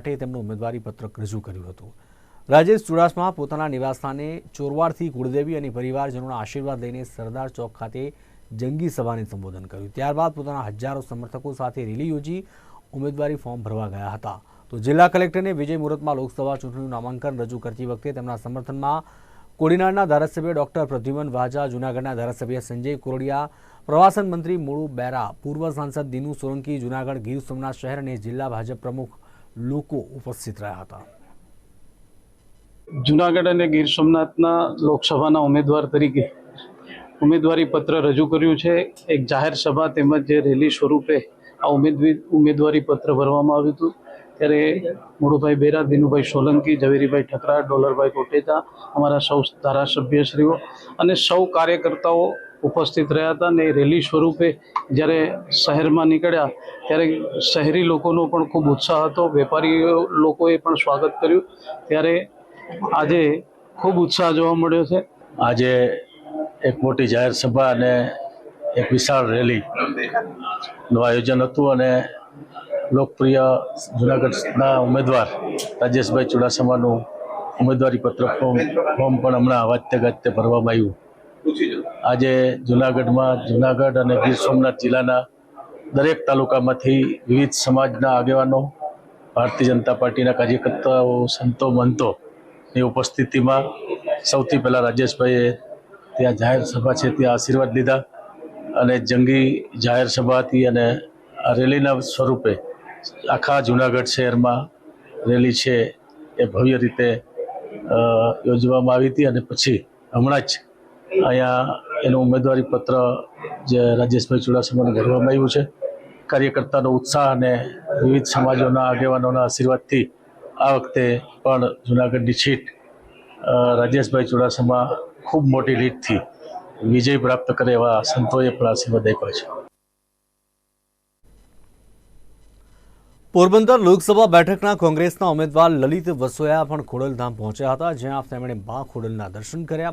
માટે તેમનું ઉમેદવારી પત્રક રજૂ કર્યું હતું. રાજેશ ચુડાસમા પોતાના નિવાસસ્થાને ચોરવાડથી કુળદેવી અને પરિવારજનોના આશીર્વાદ લઈને સરદાર ચોક ખાતે જંગી સભાને સંબોધન કર્યું. ત્યારબાદ પોતાના હજારો સમર્થકો સાથે રેલી યોજી ઉમેદવારી ફોર્મ ભરવા ગયા હતા. તો જિલ્લા કલેક્ટરને વિજય મુહૂર્તમાં લોકસભા ચૂંટણીનું નામાંકન રજૂ કરતી વખતે તેમના સમર્થનમાં કોડીનારના ધારાસભ્ય ડોક્ટર પ્રદ્યુમન વાજા, જૂનાગઢના ધારાસભ્ય સંજય કોરડિયા, પ્રવાસન મંત્રી મુળુ બેરા, પૂર્વ સાંસદ દિનુ સોલંકી, જૂનાગઢ ગીર સોમનાથ શહેર અને જિલ્લા ભાજપ પ્રમુખ લોકો ઉપસ્થિત રહ્યા હતા. જુનાગઢ અને ગીર સોમનાથના લોકસભાના ઉમેદવાર તરીકે ઉમેદવારી પત્ર રજૂ કર્યું છે. એક જાહેર સભા તેમજ જે રેલી સ્વરૂપે આ ઉમેદવી, ઉમેદવારી પત્ર ભરવામાં આવ્યું હતું. ત્યારે મોડુભાઈ બેરા, દિનુભાઈ સોલંકી, ઝવેરીભાઈ ઠકરા ડોલરભાઈ કોટેચા અમારા સૌ ધારાસભ્યશ્રીઓ અને સૌ કાર્યકર્તાઓ ઉપસ્થિત રહ્યા હતા અને રેલી સ્વરૂપે જ્યારે શહેરમાં નીકળ્યા ત્યારે શહેરી લોકોનો પણ ખૂબ ઉત્સાહ હતો. વેપારીઓ લોકોએ પણ સ્વાગત કર્યું. ત્યારે આજે ખૂબ ઉત્સાહ જોવા મળ્યો છે. આજે એક મોટી જાહેર સભા અને એક વિશાળ રેલીનું આયોજન હતું અને લોકપ્રિય જુનાગઢના ઉમેદવાર રાજેશભાઈ ચુડાસમાનું ઉમેદવારી પત્ર ફોર્મ ફોર્મ પણ હમણાં વાજતે ગાજતે ભરવામાં આવ્યું. આજે જુનાગઢમાં જુનાગઢ અને ગીર સોમનાથ જિલ્લાના દરેક તાલુકામાંથી વિવિધ સમાજના આગેવાનો, ભારતીય જનતા પાર્ટીના કાર્યકર્તાઓ, સંતો, મંતોની ઉપસ્થિતિમાં સૌથી પહેલાં રાજેશભાઈએ ત્યાં જાહેર સભા છે, ત્યાં આશીર્વાદ લીધા અને જંગી જાહેર સભા હતી અને આ રેલીના સ્વરૂપે આખા જુનાગઢ શહેરમાં રેલી છે એ ભવ્ય રીતે યોજવામાં આવી હતી અને પછી હમણાં જ અહીંયા એનું ઉમેદવારી પત્ર જે રાજેશભાઈ ચુડાસમાને ભરવામાં આવ્યું છે. કાર્યકર્તાનો ઉત્સાહ અને વિવિધ સમાજોના આગેવાનોના આશીર્વાદથી આ વખતે પણ જુનાગઢની સીટ રાજેશભાઈ ચુડાસમા ખૂબ મોટી લીડથી વિજય પ્રાપ્ત કરે એવા સંતોએ પણ આશીર્વાદ આપ્યા છે. પોરબંદર લોકસભા બેઠકના કોંગ્રેસના ઉમેદવાર લલિત વસોયા પણ ખોડલધામ પહોંચ્યા હતા, જ્યાં તેમણે મા ખોડલના દર્શન કર્યા.